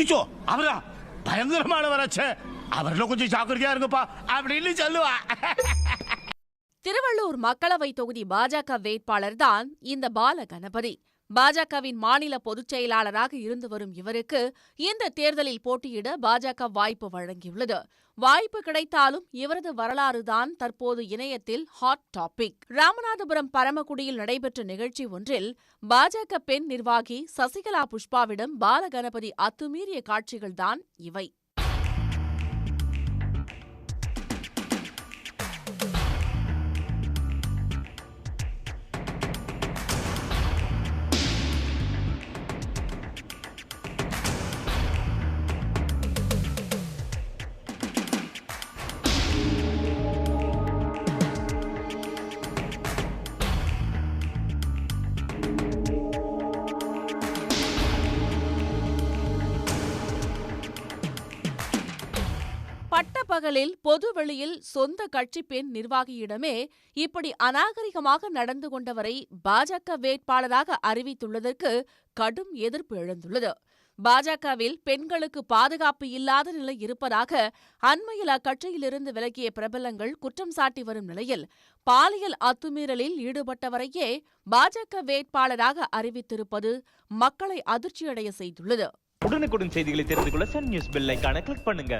சிச்சோ அவரா? பயங்கரமானவராச்சே அவர்ல கொஞ்சம் ஜாக்கிரதையா இருங்கப்பா அப்படின்னு சொல்லுவா. திருவள்ளூர் மக்களவை தொகுதி பாஜக வேட்பாளர் தான் இந்த பால கணபதி பாஜகவின் மாநில பொதுச் செயலாளராக இருந்து வரும் இவருக்கு இந்த தேர்தலில் போட்டியிட பாஜக வாய்ப்பு வழங்கியுள்ளது. வாய்ப்பு கிடைத்தாலும் இவரது வரலாறுதான் தற்போது இணையத்தில் ஹாட் டாபிக் ராமநாதபுரம் பரமக்குடியில் நடைபெற்ற நிகழ்ச்சி ஒன்றில் பாஜக பெண் நிர்வாகி சசிகலா புஷ்பாவிடம் பாலகணபதி அத்துமீறிய காட்சிகள்தான் இவை. பட்டப்பகலில் பொதுவெளியில் சொந்த கட்சி பெண் நிர்வாகியிடமே இப்படி அநாகரிகமாக நடந்து கொண்டவரை பாஜக வேட்பாளராக அறிவித்துள்ளதற்கு கடும் எதிர்ப்பு எழுந்துள்ளது. பாஜகவில் பெண்களுக்கு பாதுகாப்பு இல்லாத நிலை இருப்பதாக அண்மையில் அக்கட்சியிலிருந்து விலகிய பிரபலங்கள் குற்றம் சாட்டி வரும் நிலையில் பாலியல் அத்துமீறலில் ஈடுபட்டவரையே பாஜக வேட்பாளராக அறிவித்திருப்பது மக்களை அதிர்ச்சியடைய செய்துள்ளது. உடனுக்குடன் செய்திகளை தெரிந்து கொள்ள சன் நியூஸ் பெல்லைக்கான கிளிக் பண்ணுங்க.